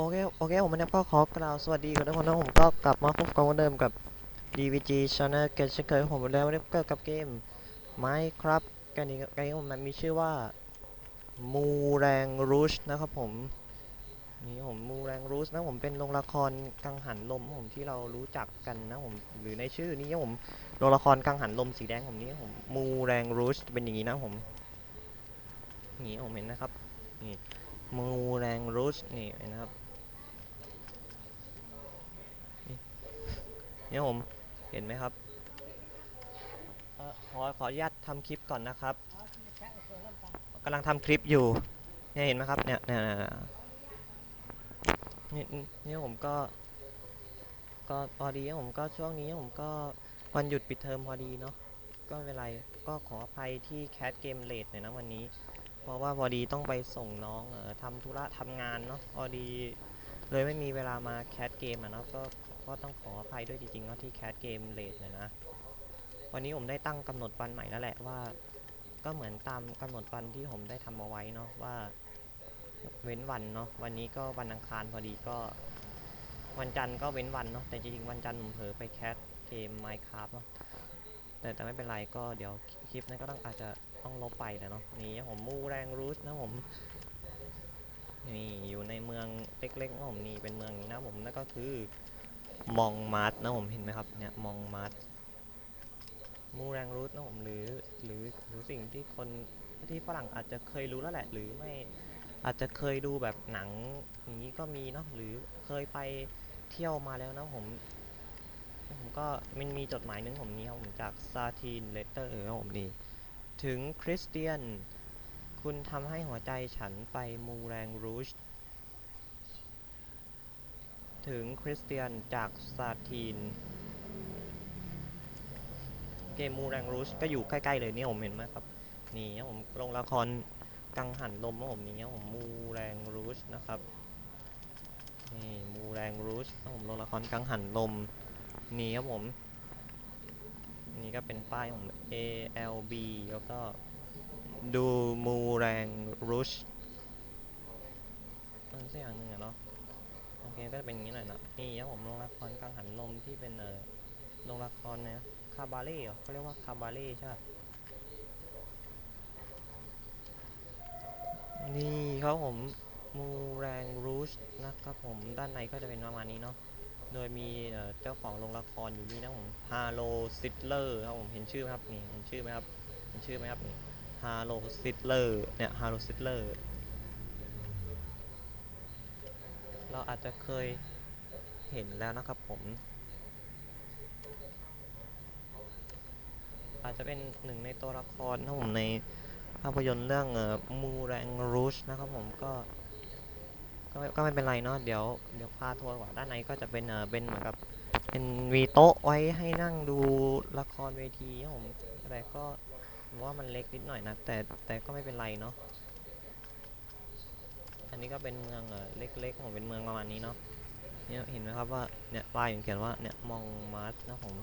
โอเค โอเค ผมนะครับก็ขอกล่าวสวัสดีกับทุกคนนะผมก็กลับมาพบกันเหมือนเดิมกับ DVG Channel เกมเช่นเคยผมแล้ววันนี้ก็กับเกม Minecraft กันนี้กันนี้มันมีชื่อว่ามูแรงรูชนะครับผม นี่ผมมูแรงรูชนะผมเป็นโรงละครกังหันลมผมที่เรารู้จักกันนะผมหรือในชื่อนี้ผมโรงละครกังหันลมสีแดงผมนี้ผมมูแรงรูชเป็นอย่างนี้นะผมนี่ผมเห็นนะครับนี่มูแรงรูชนี่นะครับ เนี่ยผมเห็นไหมครับออขอขออนุญาตทำคลิปก่อนนะครับกำลังทำคลิปอยู่เนี่ยเห็นไหมครับเนี่ยเนี่ยเนี่ยเนี่ยผมก็ก็พอดีผมก็ช่วงนี้ผมก็วันหยุดปิดเทอมพอดีเนาะก็ไม่เป็นไรก็ขออภัยที่แคสเกมเลทหน่อยนะวันนี้ เพราะว่าพอดีต้องไปส่งน้องเออทำธุระทำงานเนาะพอดีเลยไม่มีเวลามาแคสเกมอะเนาะก็ ก็ต้องขออภัยด้วยจริงๆเนาะที่แคสเกมเลทเลยนะ วันนี้ผมได้ตั้งกำหนดวันใหม่แล้วแหละว่า ก็เหมือนตามกำหนดวันที่ผมได้ทำเอาไว้เนาะว่า เว้นวันเนาะวันนี้ก็วันอังคารพอดีก็ วันจันทร์ก็เว้นวันเนาะแต่จริงๆวันจันทร์ผมเผลอไปแคสเกม Minecraft เนาะแต่แต่ไม่เป็นไรก็เดี๋ยวคลิปนั้นก็ต้องอาจจะต้องลบไปแหละเนาะนี่ผมมูแรงรูทนะผมนี่อยู่ในเมืองเล็กๆของผมนี่เป็นเมืองนี้นะผมนั่นก็คือ มองมาร์ทนะผมเห็นไหมครับเนี่ยมองมาร์ทมูแรงรูทนะผมหรือหรือหรือสิ่งที่คนที่ฝรั่งอาจจะเคยรู้แล้วแหละ หรือไม่อาจจะเคยดูแบบหนังอย่างนี้ก็มีเนาะหรือเคยไปเที่ยวมาแล้วนะผมผมก็มันมีจดหมายหนึงผมนี้ครับผมจากซาทีนเลเตอร์ครับผมนี่ถึงคริสเตียน คุณทำให้หัวใจฉันไปมูแรงรูช ถึงคริสเตียนจากซาทีน เกมมูแรงรูชก็อยู่ใกล้ๆเลยเนี่ยผมเห็นไหมครับ นี่ครับผมลงละครกังหันลมครับผมนี่ครับผมมูแรงรูชนะครับนี่มูแรงรูชครับผมลงละครกังหันลมนี่ครับผมนี่ก็เป็นป้ายของ A L B แล้วก็ดูมูแรงรูชมันสักอย่างหนึ่งอะเนาะ โอเคก็จะเป็นอย่างนี้หน่อยนะนี่ครับผมโรงละครกังหันลมที่เป็นเออโรงละครนะคาบาเล่เหรอเขาเรียกว่าคาบาเล่ใช่ปะนี่ครับผมมูแรงรูชนะครับผมด้านในก็จะเป็นประมาณนี้เนาะโดยมีเอ่อเจ้าของโรงละครอยู่นี่นะผมฮาโลซิตเลอร์ครับผมเห็นชื่อไหมครับนี่เห็นชื่อไหมครับเห็นชื่อไหมครับนี่ฮาโลซิตเลอร์เนี่ยฮาโลซิตเลอร์ เราอาจจะเคยเห็นแล้วนะครับผม อาจจะเป็นหนึ่งในตัวละครนะผมในภาพยนตร์เรื่องมูแรงรูชนะครับผมก็ก็ไม่ก็ไม่เป็นไรเนาะเดี๋ยวเดี๋ยวพาทัวร์ก่อนด้านในก็จะเป็นเออเป็นเหมือนกับเป็นมีโต๊ะไว้ให้นั่งดูละครเวทีครับผมแต่ก็ว่ามันเล็กนิดหน่อยนะแต่แต่ก็ไม่เป็นไรเนาะ อันนี้ก็เป็นเมืองเล็กๆผมเป็นเมืองประมาณนี้เนาะเนี่ยเห็นไหมครับว่าเนี่ยป้ายมันเขียนว่าเนี่ยมองมาร์สนะผม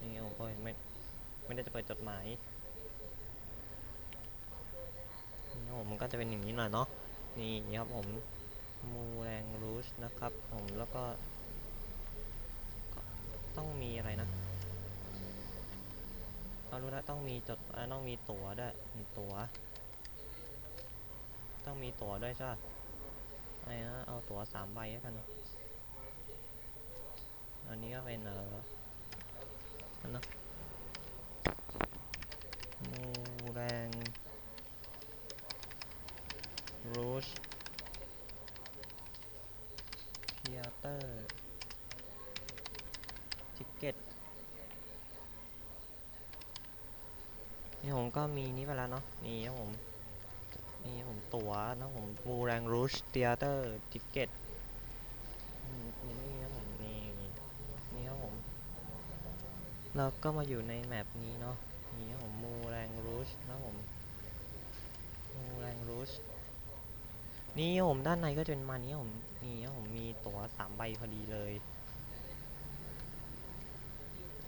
นี่ผมก็ไม่ไม่ได้จะเปิดจดหมายนี่ผมมันก็จะเป็นอย่างนี้หน่อยเนาะนี่ครับผมมูแรงรูชนะครับผมแล้วก็ต้องมีอะไรนะ รารู้แล้วต้องมีจดต้องมีตั๋วด้วย มีตั๋ว ต้องมีตั๋วด้วยใช่ปะไอ้นะเอาตั๋วสามใบแล้วกัน อันนี้ก็เป็นเอ่ออันนะมูแรงรูชเทียเตอร์ทิเก็ต นี่ผมก็มีนี้ไปแล้วเนาะนี่ครับผมนี่ครับผมตั๋วนะผมมูแรงรูชเตียเตอร์ทิเก็ตนี่ครับผมนี่นี่ครับผมเราก็มาอยู่ในแมปนี้เนาะนี่ครับผมมูแรงรูชนะผมมูแรงรูชนี่ผมด้านในก็จะเป็นมานี้ผมนี่ครับผมมีตั๋วสามใบพอดีเลย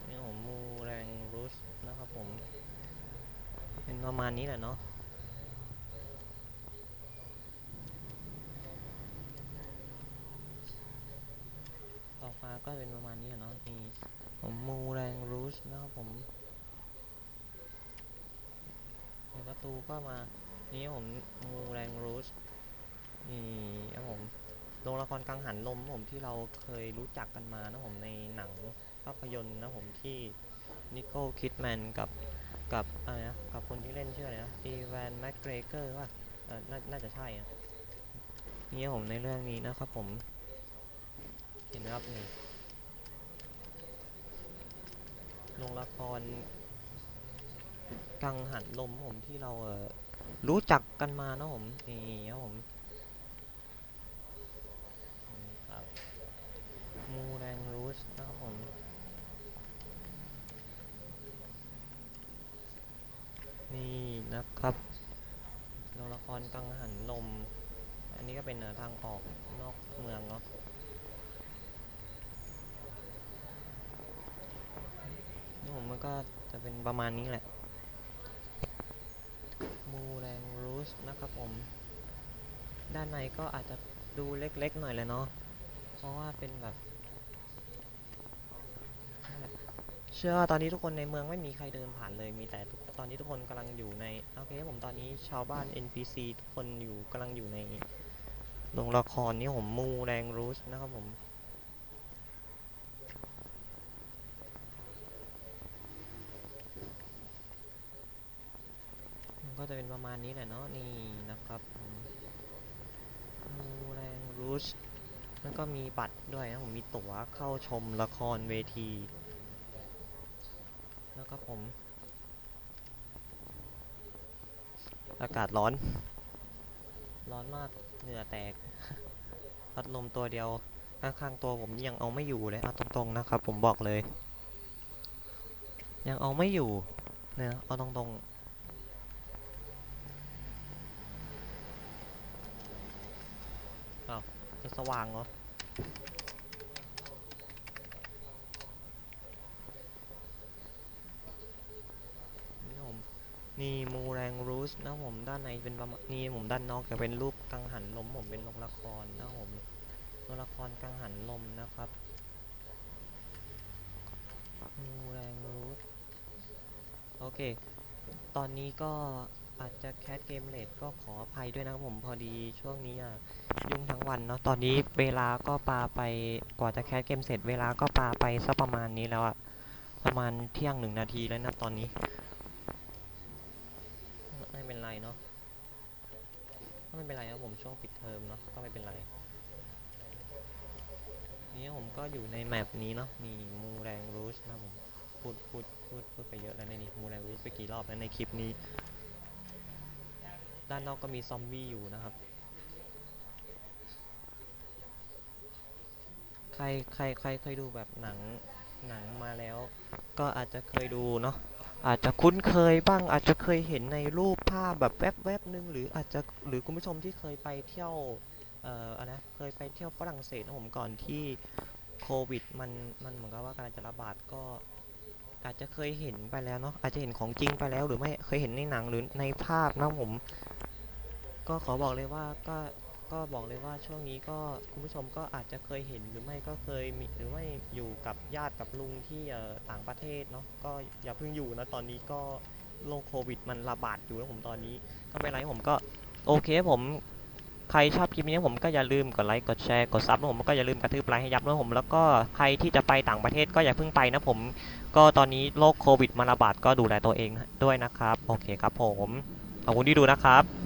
นี่ผมมู ประมาณนี้แหละเนาะต่อมาก็เป็นประมาณนี้แหละเนาะมีผมมูแรงรูสนะครับผมในประตูก็มานี่ผมมูแรงรูสนี่ครับผมโรงละครกลางหันลมผมที่เราเคยรู้จักกันมานะผมในหนังภาพยนตร์นะผมที่นิโคลคิดแมนกับ กับอะไรนะกับคนที่เล่นชื่ออะไรนะอีแวนแมกเกรเกอร์ว่าเออน่าน่าจะใช่นะนี่ผมในเรื่องนี้นะครับผม เห็นไหมครับนี่โรงละครกังหันลมผมที่เราเออรู้จักกันมานะผมนี่ครับผมนี่ครับมูแรงรูชนะครับผมนี่นะครับโรงละครกังหันลม อันนี้ก็เป็นเออกนอกเมืองเนาะนี่ผมมันก็จะเป็นประมาณนี้แหละ มูแรงรูสนะครับผม ด้านในก็อาจจะดูเล็กๆหน่อยเลยเนาะ เพราะว่าเป็นแบบเชื่อว่าตอนนี้ทุกคนในเมืองไม่มีใครเดินผ่านเลย มีแต่ตอนนี้ทุกคนกำลังอยู่ใน โอเคผมตอนนี้ชาวบ้าน NPC ทุกคนอยู่กำลังอยู่ใน โรงละครนี้ผมมูแรงรูสนะครับผมมันก็จะเป็นประมาณนี้แหละเนาะนี่นะครับมูแรงรูชแล้วก็มีบัตรด้วยนะผมมีตั๋วเข้าชมละครเวทีนะครับผม อากาศร้อน ร้อนมาก เหงื่อแตก พัดลมตัวเดียวข้างๆตัวผมยังเอาไม่อยู่เลยเอาตรงๆนะครับ ผมบอกเลย ยังเอาไม่อยู่เนี่ยเอาตรงๆจะสว่างเหรอ นี่ผม นี่มูแรงรูสนะผมด้านในเป็นประมาณนี่ผมด้านนอกจะเป็นรูปกังหันลมผมเป็นโรงละครนะผมโรงละครกังหันลมนะครับมูแรงรูสโอเค ตอนนี้ก็อาจจะแคสเกมเลทก็ขออภัยด้วยนะครับผมพอดีช่วงนี้อะยุ่งทั้งวันเนาะตอนนี้เวลาก็ปาไปกว่าจะแคสเกมเสร็จเวลาก็ปาไปสักประมาณนี้แล้วอะประมาณเที่ยงหนึ่งนาทีแล้วนะตอนนี้ เนาะก็ไม่เป็นไรครับผมช่วงปิดเทอมเนาะก็ไม่เป็นไรนี่ผมก็อยู่ในแมปนี้เนาะนี่มูแรงรูชนะผมพูดพูดพูดพูดไปเยอะแล้วในนี้มูแรงรูชไปกี่รอบแล้วในคลิปนี้ ด้านนอกก็มีซอมบี้อยู่นะครับ ใครใครใครเคยดูแบบหนังหนังมาแล้ว ก็อาจจะเคยดูเนาะ อาจจะคุ้นเคยบ้างอาจจะเคยเห็นในรูปภาพแบบแวบแวบๆนึงหรืออาจจะหรือคุณผู้ชมที่เคยไปเที่ยวเอ่ออะนะเคยไปเที่ยวฝรั่งเศสนะผมก่อนที่โควิดมันมันเหมือนกับว่ากำลังจะระบาดก็อาจจะเคยเห็นไปแล้วเนาะอาจจะเห็นของจริงไปแล้วหรือไม่เคยเห็นในหนังหรือในภาพนะผม ก็ขอบอกเลยว่าก็ ก็บอกเลยว่าช่วงนี้ก็คุณผู้ชมก็อาจจะเคยเห็นหรือไม่ก็เคยมีหรือไม่อยู่กับญาติกับลุงที่ต่างประเทศเนาะก็อย่าเพิ่งอยู่นะตอนนี้ก็โรคโควิดมันระบาดอยู่นะผมตอนนี้ ก็ไม่เป็นไรผมก็โอเคผมใครชอบคลิปนี้ผมก็อย่าลืมกดไลค์กดแชร์กดซับนะผมก็อย่าลืมกระทืบไลค์ให้ยับนะผมแล้วก็ใครที่จะไปต่างประเทศก็อย่าเพิ่งไปนะผม ก็ตอนนี้โรคโควิดมันระบาดก็ดูแลตัวเองด้วยนะครับ โอเคครับผมขอบคุณที่ดูนะครับ